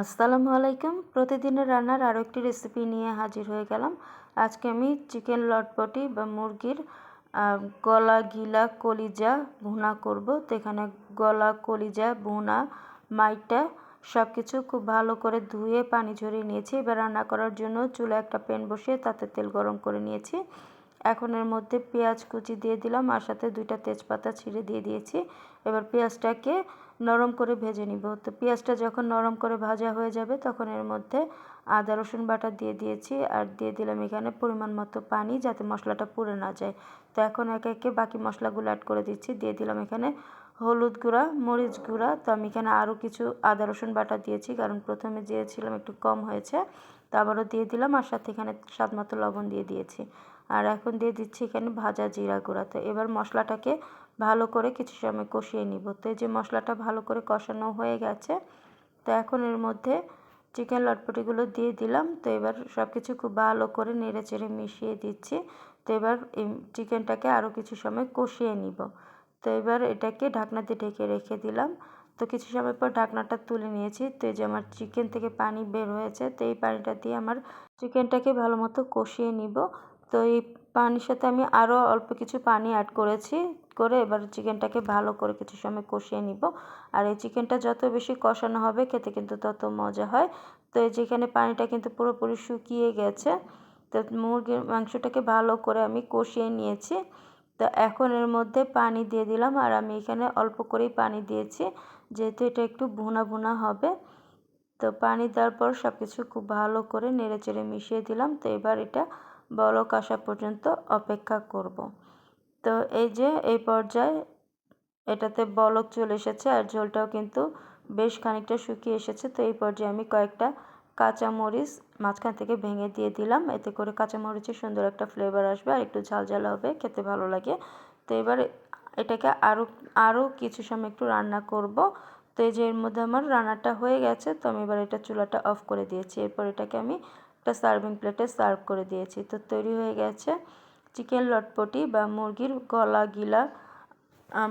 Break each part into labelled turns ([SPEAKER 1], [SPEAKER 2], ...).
[SPEAKER 1] আসসালামু আলাইকুম। প্রতিদিনের রান্নার আরও একটি রেসিপি নিয়ে হাজির হয়ে গেলাম। আজকে আমি চিকেন লটপটি বা মুরগির গলা গিলা কলিজা ভুনা করব। তো এখানে গলা কলিজা, ভুনা, মাইটা সব কিছু খুব ভালো করে ধুয়ে পানি ঝরিয়ে নিয়েছি। এবার রান্না করার জন্য চুলা একটা প্যান বসিয়ে তাতে তেল গরম করে নিয়েছি। এখন এর মধ্যে পেঁয়াজ কুচি দিয়ে দিলাম আর সাথে দুইটা তেজপাতা ছিঁড়ে দিয়ে দিয়েছি। এবার পেঁয়াজটাকে নরম করে ভেজে নিব। তো পেঁয়াজটা যখন নরম করে ভাজা হয়ে যাবে, তখন এর মধ্যে আদা, রসুন বাটা দিয়ে দিয়েছি আর দিয়ে দিলাম এখানে পরিমাণ মতো পানি যাতে মশলাটা পুড়ে না যায়। তো এখন একে একে বাকি মশলাগুলো অ্যাড করে দিচ্ছি। দিয়ে দিলাম এখানে হলুদ গুঁড়া, মরিচ গুঁড়া। তো আমি এখানে আরও কিছু আদা, রসুন বাটা দিয়েছি, কারণ প্রথমে দিয়েছিলাম একটু কম হয়েছে। তো আবারও দিয়ে দিলাম আর সাথে এখানে স্বাদ মতো লবণ দিয়ে দিয়েছি। আর এখন দিয়ে দিচ্ছি এখানে ভাজা জিরা গুঁড়া। তো এবার মশলাটাকে ভালো করে কিছু সময় কষিয়ে নিব। তো এই যে মশলাটা ভালো করে কষানো হয়ে গেছে, তো এখন এর মধ্যে চিকেন লটপটিগুলো দিয়ে দিলাম। তো এবার সব কিছু খুব ভালো করে নেড়ে চেড়ে মিশিয়ে দিচ্ছি। তো এবার এই চিকেনটাকে আরও কিছু সময় কষিয়ে নিব। তো এবার এটাকে ঢাকনা দিয়ে ঢেকে রেখে দিলাম। তো কিছু সময় পর ঢাকনাটা তুলে নিয়েছি। তো এই যে আমার চিকেন থেকে পানি বের হয়েছে, তো এই পানিটা দিয়ে আমার চিকেনটাকে ভালো মতো কষিয়ে নিব। তো এই পানির সাথে আমি আরও অল্প কিছু পানি অ্যাড করেছি, করে এবার চিকেনটাকে ভালো করে কিছু সময় কষিয়ে নিব। আর এই চিকেনটা যত বেশি কষানো হবে, খেতে কিন্তু তত মজা হয়। তো এই যেখানে পানিটা কিন্তু পুরোপুরি শুকিয়ে গেছে, তো মুরগির মাংসটাকে ভালো করে আমি কষিয়ে নিয়েছি। তো এখন এর মধ্যে পানি দিয়ে দিলাম, আর আমি এখানে অল্প করেই পানি দিয়েছি, যেহেতু এটা একটু ভুনা ভুনা হবে। তো পানি দেওয়ার পর সব কিছু খুব ভালো করে নেড়ে চেড়ে মিশিয়ে দিলাম, তো এবার এটা বলক আসা পর্যন্ত অপেক্ষা করব। তো এই যে, এই পর্যায়ে এটাতে বলক চলে এসেছে আর ঝোলটাও কিন্তু বেশ খানিকটা শুকিয়ে এসেছে। তো এই পর্যায়ে আমি কয়েকটা কাঁচামরিচ মাঝখান থেকে ভেঙে দিয়ে দিলাম। এতে করে কাঁচামরিচের সুন্দর একটা ফ্লেভার আসবে আর একটু ঝাল ঝাল হবে, খেতে ভালো লাগে। তো এবার এটাকে আরও আরও কিছু সময় একটু রান্না করব। তো এই যে এর মধ্যে আমার রান্নাটা হয়ে গেছে, তো আমি এবার এটা চুলাটা অফ করে দিয়েছি। এরপর এটাকে আমি একটা সার্ভিং প্লেটে সার্ভ করে দিয়েছি। তো তৈরি হয়ে গেছে চিকেন লটপটি বা মুরগির গলা গিলা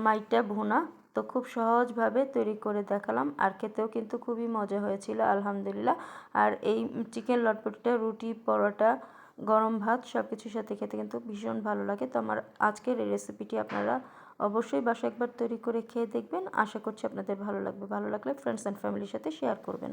[SPEAKER 1] মাইটা ভুনা। তো খুব সহজভাবে তৈরি করে দেখালাম। আর খেতেও কিন্তু খুবই মজা হয়েছিল, আলহামদুলিল্লাহ। আর এই চিকেন লটপটিটা, রুটি, পরোটা, গরম ভাত সব কিছুর সাথে খেতে কিন্তু ভীষণ ভালো লাগে। তো আমার আজকের এই রেসিপিটি আপনারা অবশ্যই বাসা একবার তৈরি করে খেয়ে দেখবেন। আশা করছি আপনাদের ভালো লাগবে। ভালো লাগলে ফ্রেন্ডস অ্যান্ড ফ্যামিলির সাথে শেয়ার করবেন।